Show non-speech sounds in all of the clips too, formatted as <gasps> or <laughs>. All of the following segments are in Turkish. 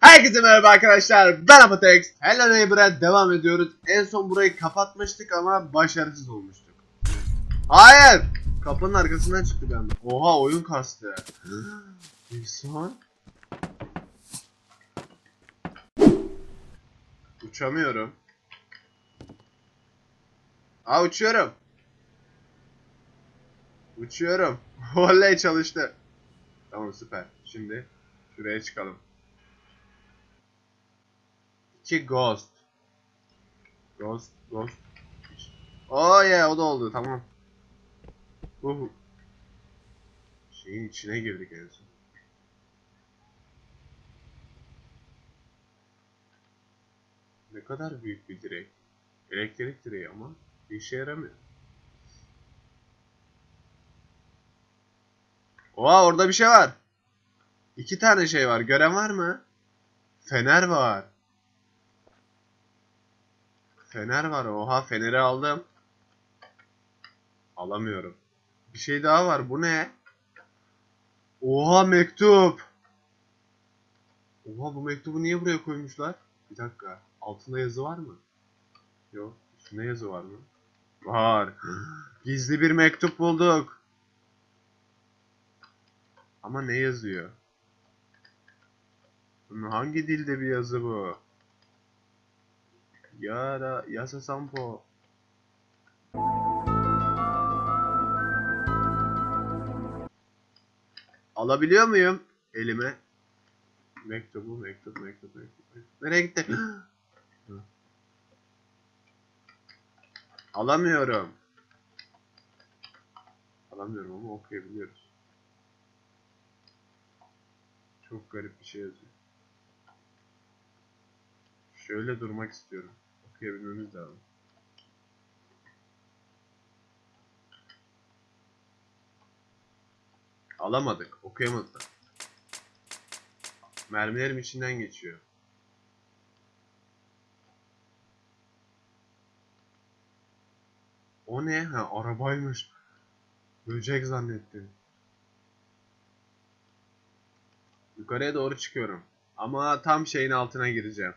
Herkese merhaba arkadaşlar. Ben Apotex. Hello Neighbor'a devam ediyoruz. En son burayı kapatmıştık ama başarısız olmuştuk. Hayır. Kapının arkasından çıktı anda. Oha oyun kastı. <gasps> İnsan. Uçamıyorum. Aa uçuyorum. Uçuyorum. <laughs> Oley çalıştı. Tamam süper. Şimdi şuraya çıkalım. İki ghost. Ghost, ghost. Oh yeah o da oldu tamam. Bu şeyin içine girdik en son. Ne kadar büyük bir direk. Elektrik direği ama bir işe yaramıyor. Oha orada bir şey var. İki tane şey var. Gören var mı? Fener var. Fener var. Oha feneri aldım. Alamıyorum. Bir şey daha var. Bu ne? Oha mektup. Oha bu mektubu niye buraya koymuşlar? Bir dakika. Altında yazı var mı? Yok. Üstünde yazı var mı? Var. <gasps> Gizli bir mektup bulduk. Ama ne yazıyor? Hangi dilde bir yazı bu? Yara yasa sampo. Alabiliyor muyum elime? Mektubu, mektup, mektup, mektup. mektup. Nereye gitti? <gasps> Alamıyorum. Alamıyorum ama okuyabiliyoruz. Çok garip bir şey yazıyor. Şöyle durmak istiyorum. Okuyabilmemiz lazım. Alamadık. Okuyamadık. Mermilerim içinden geçiyor. O ne? Ha arabaymış. Böcek zannettim. Yukarıya doğru çıkıyorum. Ama tam şeyin altına gireceğim.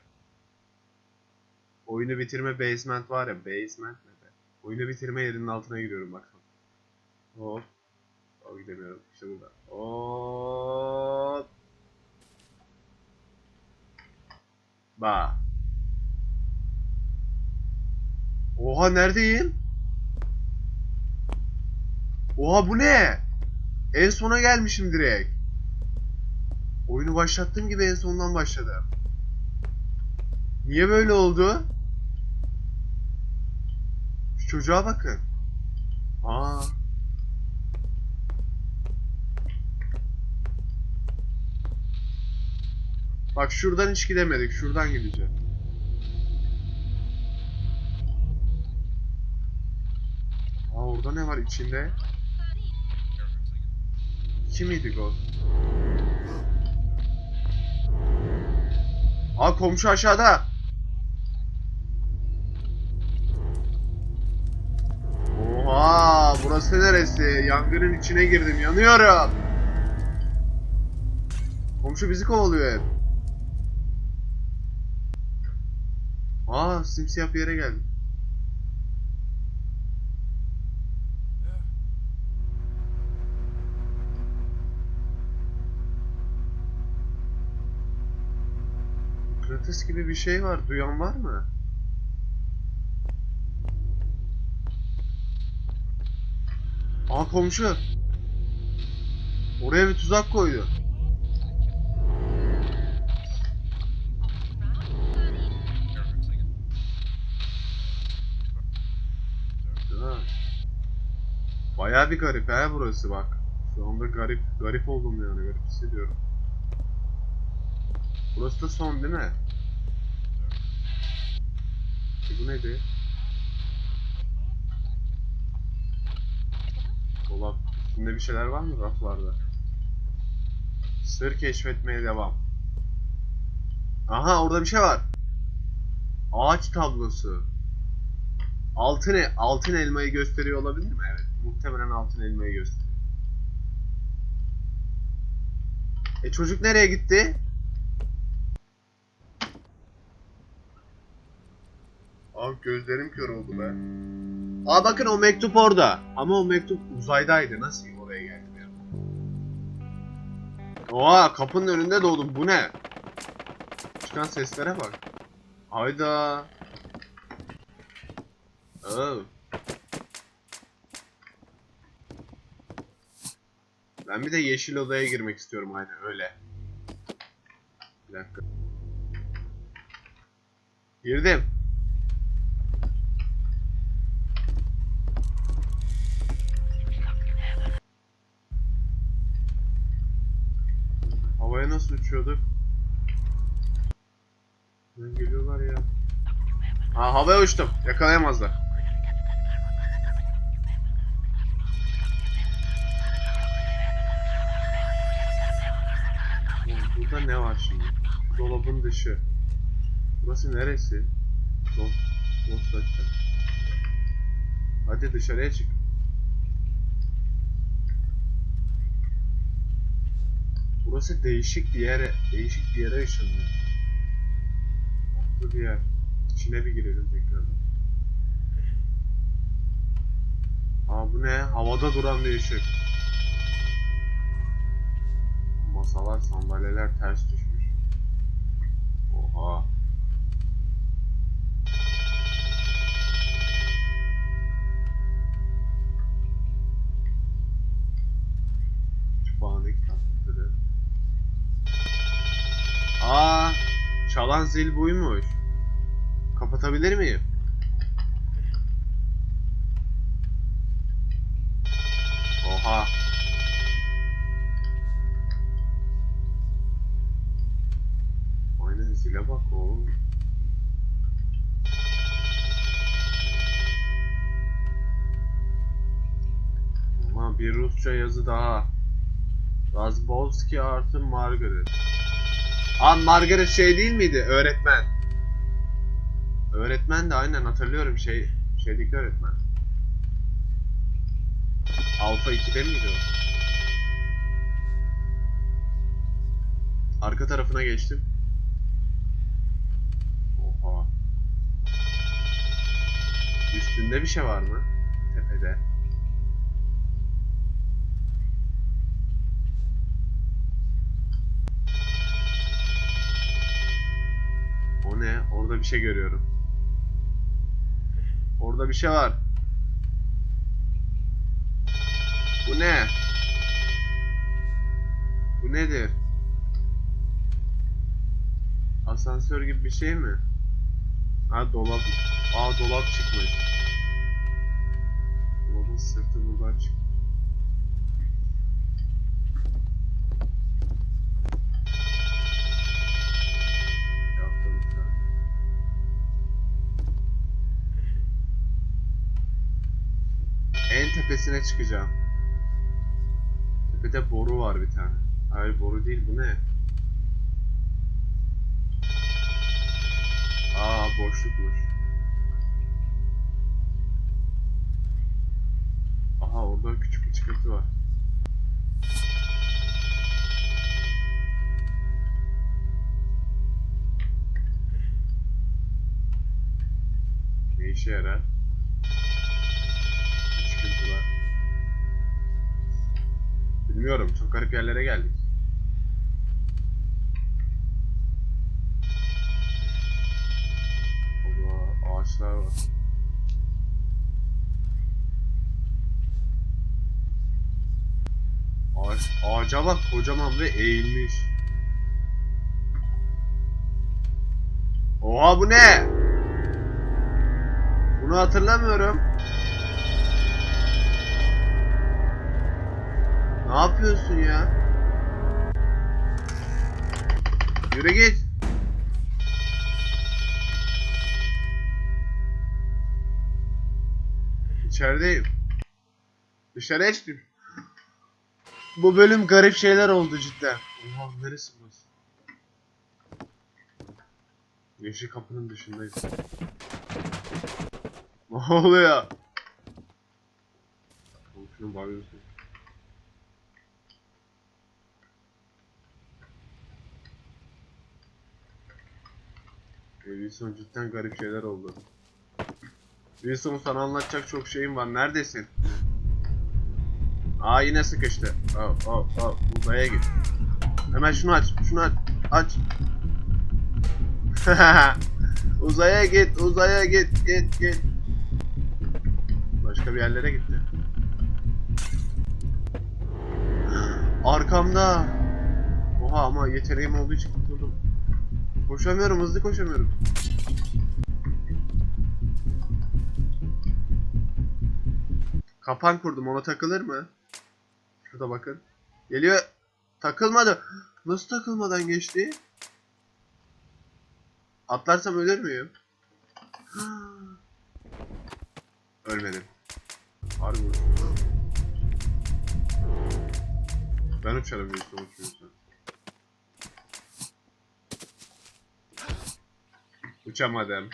Oyunu bitirme basement var ya. Basement ne be? Oyunu bitirme yerinin altına giriyorum bak. Hop. O gidemiyorum. İşte burada. Hop. Ba. Oha neredeyim? Oha bu ne? En sona gelmişim direkt. Oyunu başlattığım gibi en sondan başladım. Niye böyle oldu? Çocuğa bakın. Aa. Bak şuradan hiç gidemedik. Şuradan gideceğim. Aa orada ne var içinde? İki miydi Ghost? Aa komşu aşağıda. Burası neresi? Yangının içine girdim yanıyorum. Komşu bizi kovalıyor hep. Aa simsiyah bir yere geldim. Mıknatıs gibi bir şey var. Duyan var mı? Aa komşu. Oraya bir tuzak koydu. Bayağı bir garip he burası bak. Şu anda garip garip oldum yani garip hissediyorum. Burası da son değil mi? E bu neydi? Dolap. Üstünde bir şeyler var mı raflarda? Sır keşfetmeye devam. Aha orada bir şey var. Ağaç tablosu. Altın, altın elmayı gösteriyor olabilir mi? Evet. Muhtemelen altın elmayı gösteriyor. E çocuk nereye gitti? Abi gözlerim kör oldu be. Aa bakın o mektup orada. Ama o mektup uzaydaydı. Nasıl oraya geldi ya? Oha kapının önünde doğdum. Bu ne? Çıkan seslere bak. Hayda. Oh. Ben bir de yeşil odaya girmek istiyorum aynen öyle. Bir dakika. Girdim. Nasıl uçuyorduk? Nereden geliyorlar ya? Ha havaya uçtum. Yakalayamazlar. Burada ne var şimdi? Dolabın dışı. Burası neresi? Dost, dost açacağım. Hadi dışarıya çık. Burası değişik bir yere, değişik bir yere ışınlıyor. Farklı bir yer. İçine bir girelim tekrardan. Aa bu ne? Havada duran bir ışık. Masalar, sandalyeler ters düşmüş. Oha. Çalan zil buymuş. Kapatabilir miyim? Oha. Aynen zile bak oğlum. Ama bir Rusça yazı daha. Razbowski artı Margaret. Aa Margaret şey değil miydi? Öğretmen. Öğretmen de aynen hatırlıyorum şey şeydeki öğretmen. Alfa 2'de miydi o? Arka tarafına geçtim. Oha. Üstünde bir şey var mı? Tepede. Bir şey görüyorum. Orada bir şey var. Bu ne? Bu nedir? Asansör gibi bir şey mi? Ha dolap. Aa dolap çıkmış. En tepesine çıkacağım. Tepede boru var bir tane. Hayır boru değil bu ne? Aa boşlukmuş. Aha orada küçük bir çıkıntı var. Ne işe yarar? Bilmiyorum çok garip yerlere geldik. Allah ağaçlar var. Ağaç, ağaca bak kocaman ve eğilmiş. Oha bu ne? Bunu hatırlamıyorum. Ne yapıyorsun ya? Yürü git. İçerideyim. Dışarıya çıktım. Bu bölüm garip şeyler oldu cidden. Oha neresi burası? Yeşil kapının dışındayız. Ne oluyor? Komşunun banyosu. Edison cidden garip şeyler oldu. Wilson sana anlatacak çok şeyim var. Neredesin? Aa yine sıkıştı. Oh oh oh uzaya git. Hemen şunu aç. Şunu aç. Aç. <laughs> uzaya git. Uzaya git. Git git. Başka bir yerlere gitti. Arkamda. Oha ama yeteneğim olduğu için. Koşamıyorum, hızlı koşamıyorum. Kapan kurdum, ona takılır mı? Şurada bakın. Geliyor. Takılmadı. Nasıl takılmadan geçti? Atlarsam ölür müyüm? <gasps> Ölmedim. Harbi. Ben uçarım büyük ihtimalle Uçamadım.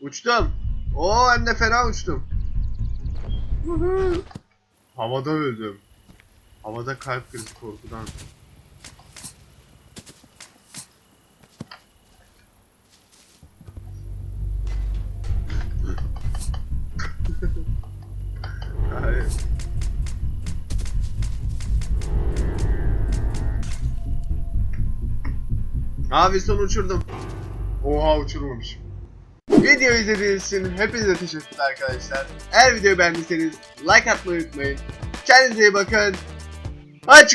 Uçtum. Oo hem de fena uçtum. Havada öldüm. Havada kalp krizi korkudan. Abi son uçurdum. Oha uçurmamışım. Video izlediğiniz için hepinize teşekkürler arkadaşlar. Eğer videoyu beğendiyseniz like atmayı unutmayın. Kendinize iyi bakın. The